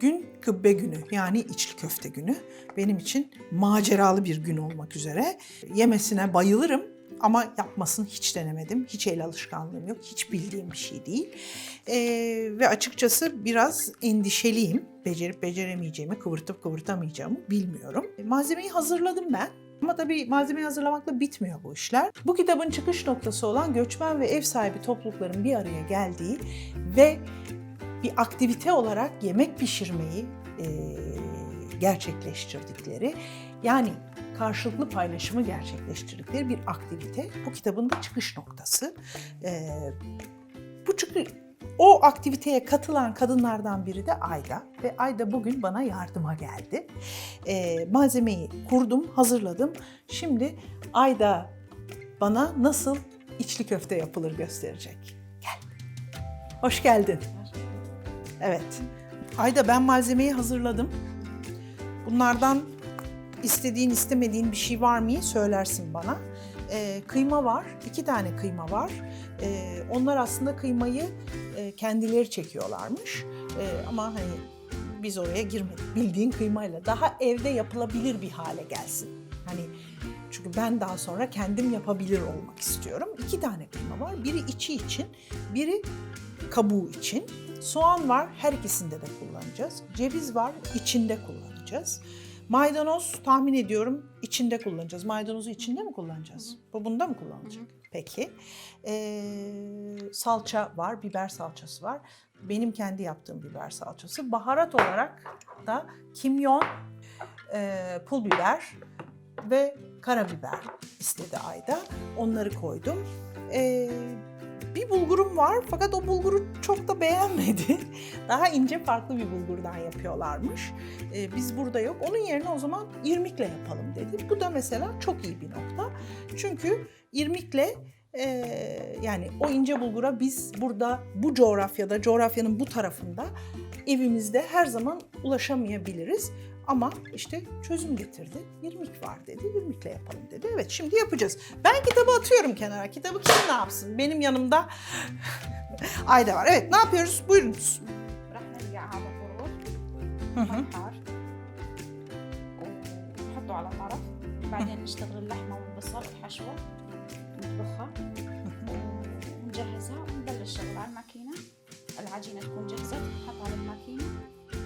Gün kıbbe günü yani içli köfte günü. Benim için maceralı bir gün olmak üzere. Yemesine bayılırım ama yapmasını hiç denemedim. Hiç el alışkanlığım yok. Hiç bildiğim bir şey değil. Ee, ve açıkçası biraz endişeliyim. Becerip beceremeyeceğimi, kıvırtıp kıvırtamayacağımı bilmiyorum. Malzemeyi hazırladım ben. Ama tabii malzemeyi hazırlamakla bitmiyor bu işler. Bu kitabın çıkış noktası olan göçmen ve ev sahibi toplulukların bir araya geldiği ve bir aktivite olarak yemek pişirmeyi e, gerçekleştirdikleri yani karşılıklı paylaşımı gerçekleştirdikleri bir aktivite. Bu kitabın da çıkış noktası. E, bu çıkı, o aktiviteye katılan kadınlardan biri de Ayda ve Ayda bugün bana yardıma geldi. E, malzemeyi kurdum, hazırladım. Şimdi Ayda bana nasıl içli köfte yapılır gösterecek. Gel. Hoş geldin. Evet. Ayda ben malzemeyi hazırladım. Bunlardan istediğin istemediğin bir şey var mı söylersin bana. Ee, kıyma var, iki tane kıyma var. Ee, onlar aslında kıymayı e, kendileri çekiyorlarmış. Ee, ama hani biz oraya girmedik. Bildiğin kıymayla daha evde yapılabilir bir hale gelsin. Hani çünkü ben daha sonra kendim yapabilir olmak istiyorum. İki tane kıyma var. Biri içi için, biri kabuğu için. Soğan var, her ikisinde de kullanacağız. Ceviz var, içinde kullanacağız. Maydanoz tahmin ediyorum içinde kullanacağız. Maydanozu içinde mi kullanacağız? Bu bunda mı kullanılacak? Peki. Ee, salça var, biber salçası var. Benim kendi yaptığım biber salçası. Baharat olarak da kimyon, e, pul biber ve karabiber istedi Ayda. Onları koydum. Ee, bir bulgurum var fakat o bulguru çok da beğenmedi. Daha ince farklı bir bulgurdan yapıyorlarmış. Ee, biz burada yok. Onun yerine o zaman irmikle yapalım dedi. Bu da mesela çok iyi bir nokta. Çünkü irmikle e, yani o ince bulgura biz burada bu coğrafyada, coğrafyanın bu tarafında evimizde her zaman ulaşamayabiliriz. Ama işte çözüm getirdi. İrmik var dedi. İrmikle yapalım dedi. Evet şimdi yapacağız. Ben kitabı atıyorum kenara. Kitabı kim ne yapsın? Benim yanımda Ayda var. Evet ne yapıyoruz? Buyurunuz. راح نرجع على الفرن Hı hı. حار ونحطه على طرف بعدين نشتغل اللحمة والبصل والحشوة نطبخها ونجهزها ونبلش شغل على الماكينة العجينة تكون جاهزة نحطها على الماكينة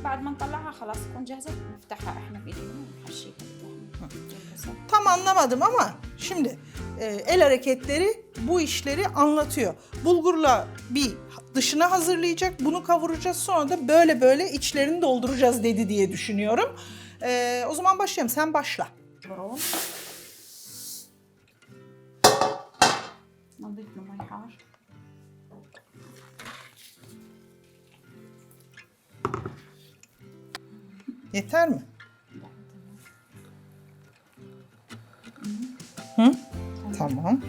بعد ما نطلعها خلاص تكون جاهزة نفتحها احنا بإيدينا ونحشيها باللحمة والبصل Tam anlamadım ama şimdi e, el hareketleri bu işleri anlatıyor. Bulgurla bir dışına hazırlayacak, bunu kavuracağız sonra da böyle böyle içlerini dolduracağız dedi diye düşünüyorum. E, o zaman başlayalım. Sen başla. برون نضيف له مي حار Yeter mi? Hı? Tamam.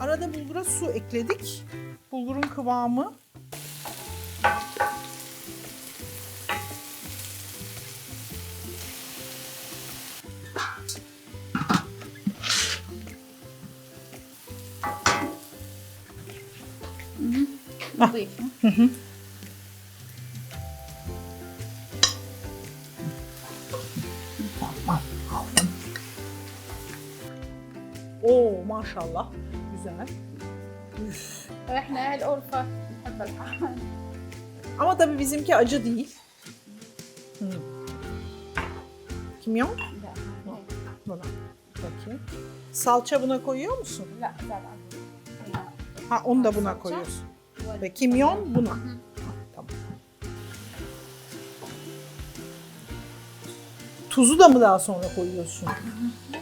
Arada bulgura su ekledik. Bulgurun kıvamı نضيف aldım. Oo maşallah. Güzel. Üf. احنا هالقرفة نحب الحار Ama tabii bizimki acı değil. Hı. Kimyon? لا هيك. Buna. Peki. Salça buna koyuyor musun? لا زرع Ha onu da buna koyuyorsun. Ve kimyon buna. Tamam. Tuzu da mı daha sonra koyuyorsun? Hı hı.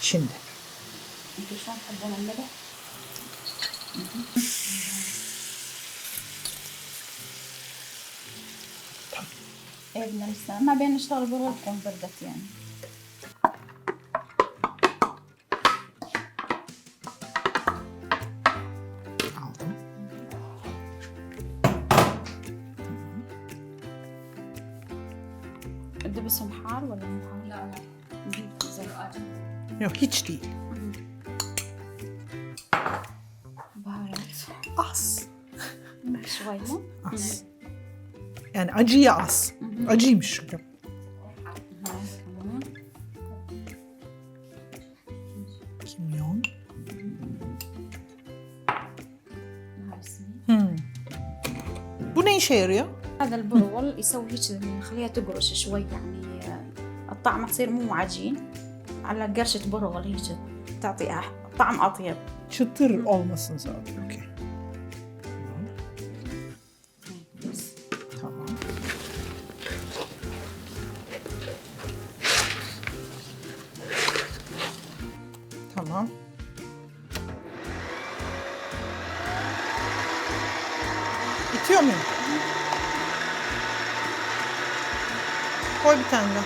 Şimdi. Evlenmişsen. Ben işleri bırakırım burada yani. الدبسهم حار ولا مو حار؟ لا لا مهم. زين Yok hiç değil. بهارات Az. شوي مو؟ Az. Yani acıya az. Acıymış çünkü. هاي كمان. Kimyon. هاي السمين. Hmm. Bu ne işe yarıyor? هذا البرغل يسوي هيك نخليها تقرش شوي يعني آه، الطعمة تصير مو عجين على قرشة برغل هيك تعطي طعم أطيب. هاي بس. Tamam. Tamam. İtiyor muyum? Koy bir tane daha.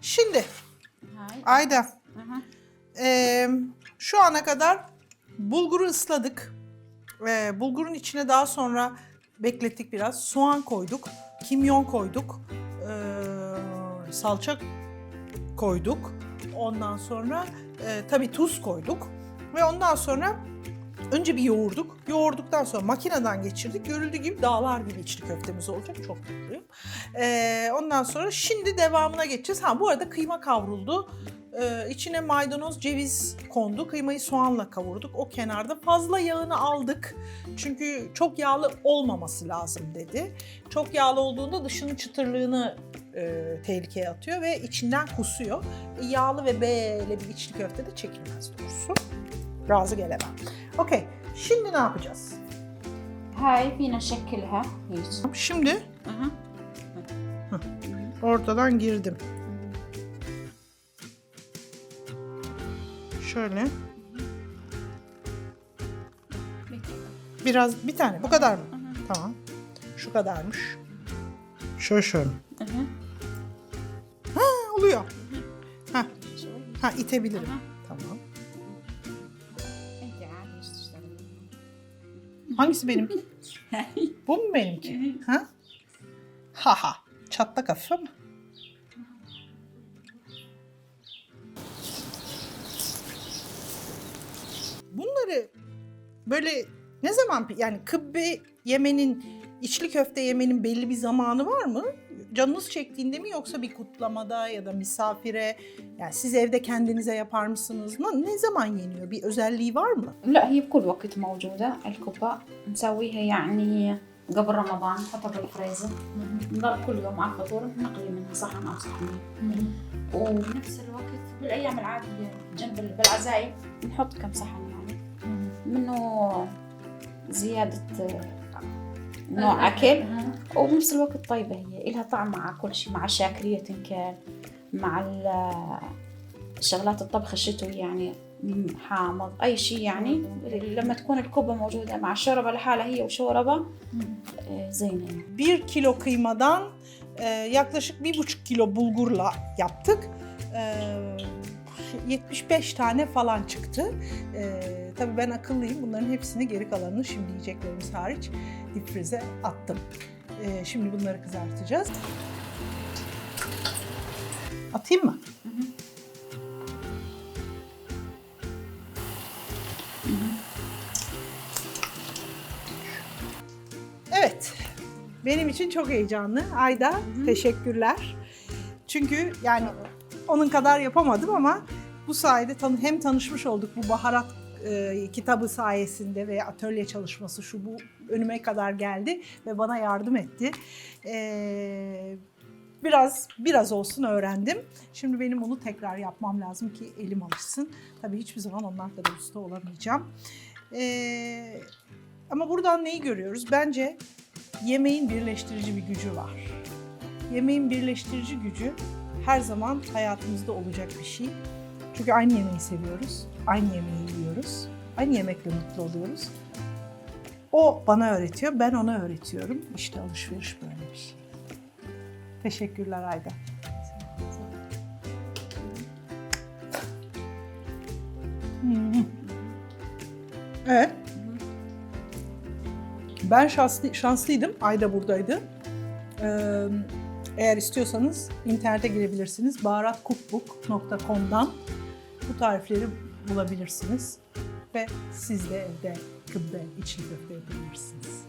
Şimdi Ayda Aha. Şu ana kadar bulguru ısladık. Ee, bulgurun içine daha sonra beklettik biraz. Soğan koyduk, kimyon koyduk, ee, salça koyduk. Ondan sonra e, tabii tuz koyduk. Ve ondan sonra önce bir yoğurduk. Yoğurduktan sonra makineden geçirdik. Görüldüğü gibi dağlar gibi içli köftemiz olacak. Çok mutluyum. Ee, ondan sonra şimdi devamına geçeceğiz. Ha bu arada kıyma kavruldu. Ee, içine maydanoz, ceviz kondu. Kıymayı soğanla kavurduk. O kenarda fazla yağını aldık. Çünkü çok yağlı olmaması lazım dedi. Çok yağlı olduğunda dışının çıtırlığını e, tehlikeye atıyor ve içinden kusuyor. Yağlı ve böyle bir içli köfte de çekilmez doğrusu Razı gelemem. Okey. Şimdi ne yapacağız? هاي فينا نشكلها هيك Şimdi أها. ortadan girdim. Şöyle. Biraz bir tane. Bu kadar mı? Tamam. Şu kadarmış. Şöyle şöyle. أها. Ha, oluyor. Ha, شوي ha itebilirim. Aha. Hangisi benimki? Bu mu benimki? Ha? Ha ha. Çatlak hafif ama. Bunları böyle ne zaman yani kıbbe yemenin, içli köfte yemenin belli bir zamanı var mı? Canınız çektiğinde mi yoksa bir kutlamada ya da misafire yani siz evde kendinize yapar mısınız? Ne, ne zaman yeniyor? Bir özelliği var mı? لا هي بكل وقت موجودة الكوبا نسويها يعني قبل رمضان نحطها بالفريزر نضل كل يوم على الفطور نقلي منها صحن أو صحنين وبنفس الوقت بالأيام العادية جنب ال- بالعزايم نحط كم صحن يعني منه زيادة آه، نوع أكل. وبنفس الوقت طيبة هي إلها طعم مع كل شيء مع الشاكرية تنكل مع شغلات الطبخ الشتوي يعني حامض أي شيء يعني. لما تكون الكوبة موجودة مع الشوربة لحالها هي وشوربة آه، زينة. يعني bir kilo kıymadan e, yaklaşık bir buçuk kilo bulgurla yaptık. E, 75 tane falan çıktı. E, tabii ben akıllıyım. Bunların hepsini geri kalanını şimdi yiyeceklerimiz hariç difrize attım. E, şimdi bunları kızartacağız. Atayım mı? Evet. Benim için çok heyecanlı. Ayda teşekkürler. Çünkü yani onun kadar yapamadım ama bu sayede tanı hem tanışmış olduk bu baharat e, kitabı sayesinde ve atölye çalışması şu bu önüme kadar geldi ve bana yardım etti. E, biraz biraz olsun öğrendim. Şimdi benim onu tekrar yapmam lazım ki elim alışsın. Tabii hiçbir zaman onlar kadar usta olamayacağım. E, ama buradan neyi görüyoruz? Bence yemeğin birleştirici bir gücü var. Yemeğin birleştirici gücü her zaman hayatımızda olacak bir şey. Çünkü aynı yemeği seviyoruz, aynı yemeği yiyoruz, aynı yemekle mutlu oluyoruz. O bana öğretiyor, ben ona öğretiyorum. İşte alışveriş böyle bir şey. Teşekkürler Ayda. Hmm. Evet. Ben şanslı, şanslıydım. Ayda buradaydı. Ee, eğer istiyorsanız internete girebilirsiniz. baharatcookbook.com'dan tarifleri bulabilirsiniz. Ve siz de evde kıbbe, içli köfte yapabilirsiniz.